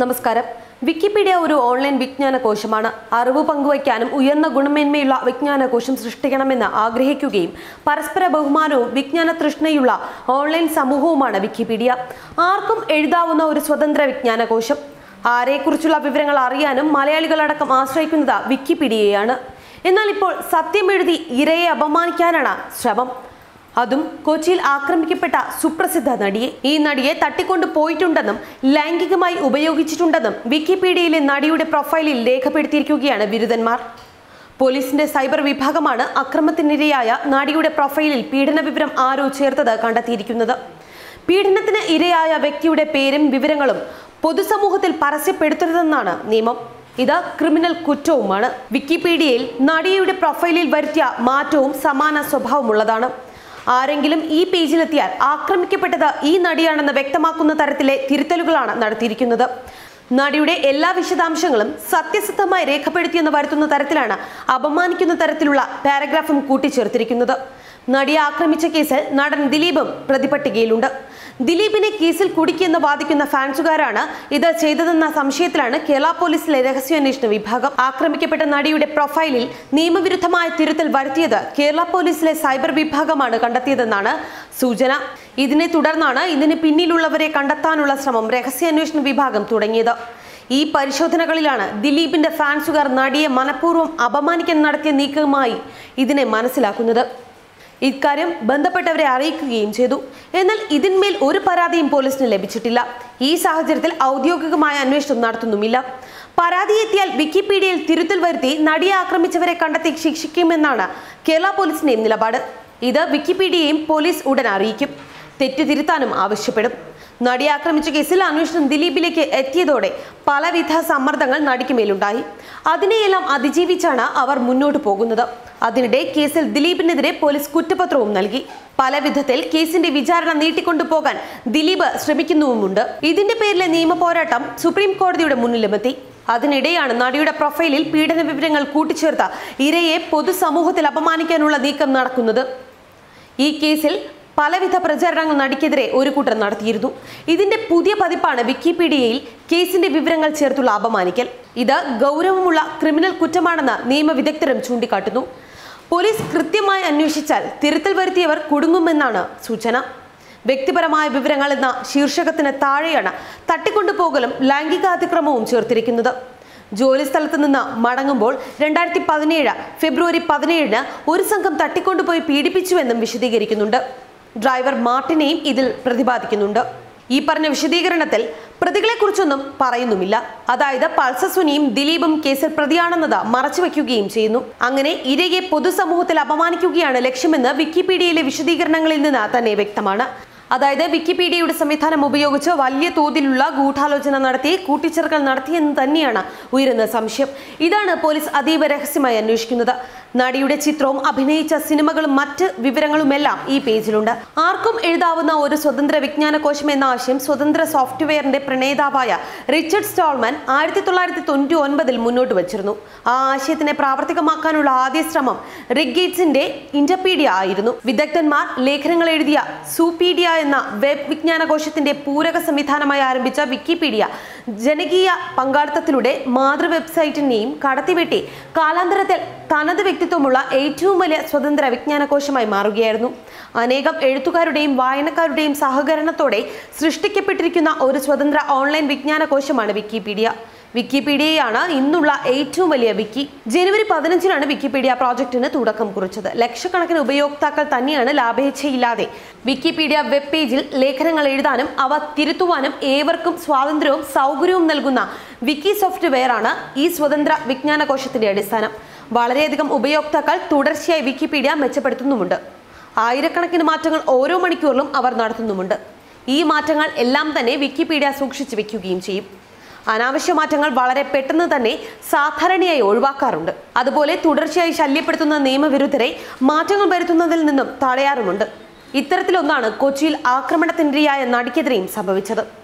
നമസ്കാരം. വിക്കിപീഡിയ ഒരു ഓൺലൈൻ വിജ്ഞാന കോശമാണ് അറിവ് പങ്കുവയ്ക്കാനും ഉയർന്ന ഗുണമേന്മയുള്ള വിജ്ഞാന കോശം സൃഷ്ടിക്കണമെന്ന് ആഗ്രഹിക്കുകയും പരസ്പര ബഹുമാനവും വിജ്ഞാന തൃഷ്ണയുള്ള ഓൺലൈൻ സമൂഹവുമാണ് വിക്കിപീഡിയ. ആർക്കും എഴുതാവുന്ന ഒരു സ്വതന്ത്ര വിജ്ഞാന കോശം ആരെക്കുറിച്ചുള്ള വിവരങ്ങൾ അറിയാനും മലയാളികളടക്കം ആശ്രയിക്കുന്നത് വിക്കിപീഡിയയാണ്. എന്നാൽ ഇപ്പോൾ സത്യം എഴുതി ഇരയെ അപമാനിക്കാനാണ് ശ്രമം. അതും കൊച്ചിയിൽ ആക്രമിക്കപ്പെട്ട സുപ്രസിദ്ധ നടിയെ. ഈ നടിയെ തട്ടിക്കൊണ്ടു പോയിട്ടുണ്ടെന്നും ലൈംഗികമായി ഉപയോഗിച്ചിട്ടുണ്ടെന്നും വിക്കിപീഡിയയിലെ നടിയുടെ പ്രൊഫൈലിൽ രേഖപ്പെടുത്തിയിരിക്കുകയാണ് ബിരുദന്മാർ. പോലീസിന്റെ സൈബർ വിഭാഗമാണ് അക്രമത്തിനിരയായ നടിയുടെ പ്രൊഫൈലിൽ പീഡന വിവരം ആരോ ചേർത്തത് കണ്ടെത്തിയിരിക്കുന്നത്. പീഡനത്തിന് ഇരയായ വ്യക്തിയുടെ പേരും വിവരങ്ങളും പൊതുസമൂഹത്തിൽ പരസ്യപ്പെടുത്തരുതെന്നാണ് നിയമം. ഇത് ക്രിമിനൽ കുറ്റവുമാണ്. വിക്കിപീഡിയയിൽ നടിയുടെ പ്രൊഫൈലിൽ വരുത്തിയ മാറ്റവും സമാന സ്വഭാവമുള്ളതാണ്. ആരെങ്കിലും ഈ പേജിലെത്തിയാൽ ആക്രമിക്കപ്പെട്ടത് ഈ നടിയാണെന്ന് വ്യക്തമാക്കുന്ന തരത്തിലെ തിരുത്തലുകളാണ് നടത്തിയിരിക്കുന്നത്. നടിയുടെ എല്ലാ വിശദാംശങ്ങളും സത്യസന്ധമായി രേഖപ്പെടുത്തിയെന്ന് വരുത്തുന്ന തരത്തിലാണ് അപമാനിക്കുന്ന തരത്തിലുള്ള പാരഗ്രാഫും കൂട്ടിച്ചേർത്തിരിക്കുന്നത്. നടിയെ ആക്രമിച്ച കേസിൽ നടൻ ദിലീപും പ്രതിപട്ടികയിലുണ്ട്. ദിലീപിനെ കേസിൽ കുടുക്കിയെന്ന് വാദിക്കുന്ന ഫാൻസുകാരാണ് ഇത് ചെയ്തതെന്ന സംശയത്തിലാണ് കേരള പോലീസിലെ രഹസ്യാന്വേഷണ വിഭാഗം ആക്രമിക്കപ്പെട്ട നടിയുടെ പ്രൊഫൈലിൽ നിയമവിരുദ്ധമായ തിരുത്തൽ വരുത്തിയത് കേരള പോലീസിലെ സൈബർ വിഭാഗമാണ് കണ്ടെത്തിയതെന്നാണ് സൂചന. ഇതിനെ തുടർന്നാണ് ഇതിന് പിന്നിലുള്ളവരെ കണ്ടെത്താനുള്ള ശ്രമം രഹസ്യാന്വേഷണ വിഭാഗം തുടങ്ങിയത്. ഈ പരിശോധനകളിലാണ് ദിലീപിന്റെ ഫാൻസുകാർ നടിയെ മനഃപൂർവം അപമാനിക്കാൻ നടത്തിയ നീക്കമായി ഇതിനെ മനസ്സിലാക്കുന്നത്. ഇക്കാര്യം ബന്ധപ്പെട്ടവരെ അറിയിക്കുകയും ചെയ്തു. എന്നാൽ ഇതിന്മേൽ ഒരു പരാതിയും പോലീസിന് ലഭിച്ചിട്ടില്ല. ഈ സാഹചര്യത്തിൽ ഔദ്യോഗികമായ അന്വേഷണം നടത്തുന്നുമില്ല. പരാതി എത്തിയാൽ വിക്കിപീഡിയയിൽ തിരുത്തൽ വരുത്തി നടിയെ ആക്രമിച്ചവരെ കണ്ടെത്തി ശിക്ഷിക്കുമെന്നാണ് കേരള പോലീസിന്റെ നിലപാട്. ഇത് വിക്കിപീഡിയയും പോലീസ് ഉടൻ അറിയിക്കും. തെറ്റ് തിരുത്താനും ആവശ്യപ്പെടും. നടിയെ ആക്രമിച്ച കേസിൽ അന്വേഷണം ദിലീപിലേക്ക് എത്തിയതോടെ പലവിധ സമ്മർദ്ദങ്ങൾ നടിക്കുമേലുണ്ടായി അതിനെയെല്ലാം അതിജീവിച്ചാണ് അവർ മുന്നോട്ട് പോകുന്നത്. അതിനിടെ കേസിൽ ദിലീപിനെതിരെ പോലീസ് കുറ്റപത്രവും നൽകി. പല വിധത്തിൽ കേസിന്റെ വിചാരണ നീട്ടിക്കൊണ്ടുപോകാൻ ദിലീപ് ശ്രമിക്കുന്നുമുണ്ട്. ഇതിന്റെ പേരിലെ നിയമ പോരാട്ടം സുപ്രീം കോടതിയുടെ മുന്നിലുമെത്തി. അതിനിടെയാണ് നടിയുടെ പ്രൊഫൈലിൽ പീഡന വിവരങ്ങൾ കൂട്ടിച്ചേർത്ത ഇരയെ പൊതുസമൂഹത്തിൽ അപമാനിക്കാനുള്ള നീക്കം നടക്കുന്നത്. ഈ കേസിൽ പലവിധ പ്രചാരണങ്ങൾ നടിക്കെതിരെ ഒരു കൂട്ടർ നടത്തിയിരുന്നു. ഇതിന്റെ പുതിയ പതിപ്പാണ് വിക്കിപീഡിയയിൽ കേസിന്റെ വിവരങ്ങൾ ചേർത്തുള്ള അപമാനിക്കൽ. ഇത് ഗൗരവമുള്ള ക്രിമിനൽ കുറ്റമാണെന്ന് നിയമവിദഗ്ധരും ചൂണ്ടിക്കാട്ടുന്നു. പോലീസ് കൃത്യമായി അന്വേഷിച്ചാൽ തിരുത്തൽ വരുത്തിയവർ കുടുങ്ങുമെന്നാണ് സൂചന. വ്യക്തിപരമായ വിവരങ്ങൾ എന്ന ശീർഷകത്തിന് താഴെയാണ് തട്ടിക്കൊണ്ടുപോകലും ലൈംഗികാതിക്രമവും ചേർത്തിരിക്കുന്നത്. ജോലിസ്ഥലത്ത് നിന്ന് മടങ്ങുമ്പോൾ രണ്ടായിരത്തി പതിനേഴ് ഫെബ്രുവരി പതിനേഴിന് ഒരു സംഘം തട്ടിക്കൊണ്ടുപോയി പീഡിപ്പിച്ചുവെന്നും വിശദീകരിക്കുന്നുണ്ട്. ഡ്രൈവർ മാർട്ടിനെയും ഇതിൽ പ്രതിപാദിക്കുന്നുണ്ട്. ഈ പറഞ്ഞ വിശദീകരണത്തിൽ പ്രതികളെക്കുറിച്ചൊന്നും പറയുന്നുമില്ല. അതായത് പൾസസുനിയും ദിലീപും കേസിൽ പ്രതിയാണെന്നത് മറച്ചുവെക്കുകയും ചെയ്യുന്നു. അങ്ങനെ ഇരയെ പൊതുസമൂഹത്തിൽ അപമാനിക്കുകയാണ് ലക്ഷ്യമെന്ന് വിക്കിപീഡിയയിലെ വിശദീകരണങ്ങളിൽ നിന്ന് തന്നെ വ്യക്തമാണ്. അതായത് വിക്കിപീഡിയയുടെ സംവിധാനം ഉപയോഗിച്ച് വലിയ തോതിലുള്ള ഗൂഢാലോചന നടത്തി കൂട്ടിച്ചേർക്കൽ നടത്തിയെന്ന് തന്നെയാണ് ഉയരുന്ന സംശയം. ഇതാണ് പോലീസ് അതീവ രഹസ്യമായി അന്വേഷിക്കുന്നത്. നടിയുടെ ചിത്രവും അഭിനയിച്ച സിനിമകളും മറ്റ് വിവരങ്ങളുമെല്ലാം ഈ പേജിലുണ്ട്. ആർക്കും എഴുതാവുന്ന ഒരു സ്വതന്ത്ര വിജ്ഞാന കോശം എന്ന ആശയം സ്വതന്ത്ര സോഫ്റ്റ്വെയറിന്റെ പ്രണേതാവായ റിച്ചർഡ് സ്റ്റോൾമാൻ ആയിരത്തി തൊള്ളായിരത്തി തൊണ്ണൂറ്റി ഒൻപതിൽ മുന്നോട്ട് വച്ചിരുന്നു. ആ ആശയത്തിനെ പ്രാവർത്തികമാക്കാനുള്ള ആദ്യ ശ്രമം റിഗേറ്റ്സിന്റെ ഇന്റർപീഡിയ ആയിരുന്നു. വിദഗ്ധന്മാർ ലേഖനങ്ങൾ എഴുതിയ സൂപീഡിയ എന്ന വെബ് വിജ്ഞാനകോശത്തിന്റെ പൂരക സംവിധാനമായി ആരംഭിച്ച വിക്കിപീഡിയ ജനകീയ പങ്കാളിത്തത്തിലൂടെ മാതൃ വെബ്സൈറ്റിനെയും കടത്തിവെട്ടി കാലാന്തരത്തിൽ തനത് വ്യക്തിത്വമുള്ള ഏറ്റവും വലിയ സ്വതന്ത്ര വിജ്ഞാനകോശമായി മാറുകയായിരുന്നു. അനേകം എഴുത്തുകാരുടെയും വായനക്കാരുടെയും സഹകരണത്തോടെ സൃഷ്ടിക്കപ്പെട്ടിരിക്കുന്ന ഒരു സ്വതന്ത്ര ഓൺലൈൻ വിജ്ഞാനകോശമാണ് വിക്കിപീഡിയ. വിക്കിപീഡിയയാണ് ഇന്നുള്ള ഏറ്റവും വലിയ വിക്കി. ജനുവരി പതിനഞ്ചിനാണ് വിക്കിപീഡിയ പ്രോജക്റ്റിന് തുടക്കം കുറിച്ചത്. ലക്ഷക്കണക്കിന് ഉപയോക്താക്കൾ തന്നെയാണ് ലാഭേച്ഛയില്ലാതെ വിക്കിപീഡിയ വെബ് പേജിൽ ലേഖനങ്ങൾ എഴുതാനും അവ തിരുത്തുവാനും ഏവർക്കും സ്വാതന്ത്ര്യവും സൗകര്യവും നൽകുന്ന വിക്കി സോഫ്റ്റ്വെയർ ആണ് ഈ സ്വതന്ത്ര വിജ്ഞാനകോശത്തിന്റെ അടിസ്ഥാനം. വളരെയധികം ഉപയോക്താക്കൾ തുടർച്ചയായി വിക്കിപീഡിയ മെച്ചപ്പെടുത്തുന്നുമുണ്ട്. ആയിരക്കണക്കിന് മാറ്റങ്ങൾ ഓരോ മണിക്കൂറിലും അവർ നടത്തുന്നുമുണ്ട്. ഈ മാറ്റങ്ങൾ എല്ലാം തന്നെ വിക്കിപീഡിയ സൂക്ഷിച്ചു വെക്കുകയും ചെയ്യും. അനാവശ്യ മാറ്റങ്ങൾ വളരെ പെട്ടെന്ന് തന്നെ സാധാരണയായി ഒഴിവാക്കാറുണ്ട്. അതുപോലെ തുടർച്ചയായി ശല്യപ്പെടുത്തുന്ന നിയമവിരുദ്ധരെ മാറ്റങ്ങൾ വരുത്തുന്നതിൽ നിന്നും തടയാറുമുണ്ട്. ഇത്തരത്തിലൊന്നാണ് കൊച്ചിയിൽ ആക്രമണത്തിനിരയായ നടിക്കെതിരെയും സംഭവിച്ചത്.